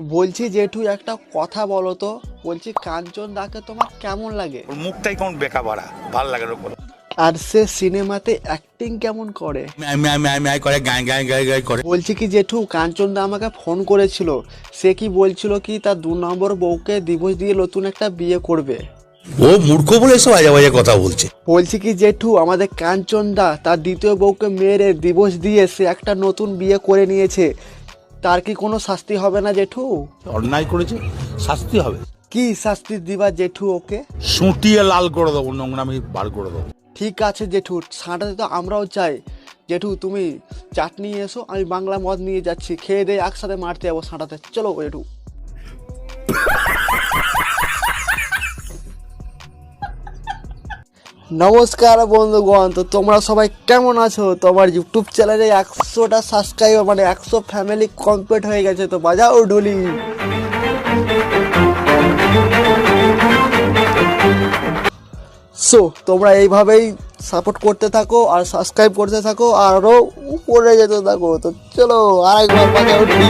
বলছি জেঠু একটা কথা বলো তো। বলছি কাঞ্চন দাকে তোমার কেমন লাগে? ওর মুখটাই কেমন বেকা বাড়া ভালো লাগে ওর। আর সে সিনেমাতে অ্যাক্টিং কেমন করে? ম্যায় ম্যায় ম্যায় ম্যায় করে গায় গায় গায় গায় করে। বলছি কি জেঠু কাঞ্চন দা আমাকে ফোন করেছিল। সে কি বলছিল কি তার দু নম্বর বউকে দিবস দিয়ে নতুন একটা বিয়ে করবে? ও মূর্খ বলে সব বাজে বাজে কথা বলছে। বলছি কি জেঠু আমাদের কাঞ্চন দা তার দ্বিতীয় বউকে মেরে দিবস দিয়ে সে একটা নতুন বিয়ে করে নিয়েছে। তার কি কোনো শাস্তি হবে না জেঠু? অন্যায় করেছে শাস্তি হবে। কি শাস্তি দিবা জেঠু ওকে? সুটিয়ে লাল করে দেবো নোংরামি বার করে দেবো। ঠিক আছে জেঠু সাঁটাতে তো আমরাও চাই। জেঠু তুমি চাটনি এসো আমি বাংলা মদ নিয়ে যাচ্ছি খেয়ে দিয়ে একসাথে মারতে যাব সাঁটাতে। চলো জেঠু। নমস্কার বন্ধুগণ, তো তোমরা সবাই কেমন আছো? তোমার ইউটিউব চ্যানেলে একশোটা সাবস্ক্রাইবার মানে একশো ফ্যামিলি কমপ্লিট হয়ে গেছে, তো বাজাও ঢুলি। সো তোমরা এইভাবেই সাপোর্ট করতে থাকো আর সাবস্ক্রাইব করতে থাকো আরও উপরে যেতে থাকো, তো চলো আরেকবার বাজাও ঢুলি।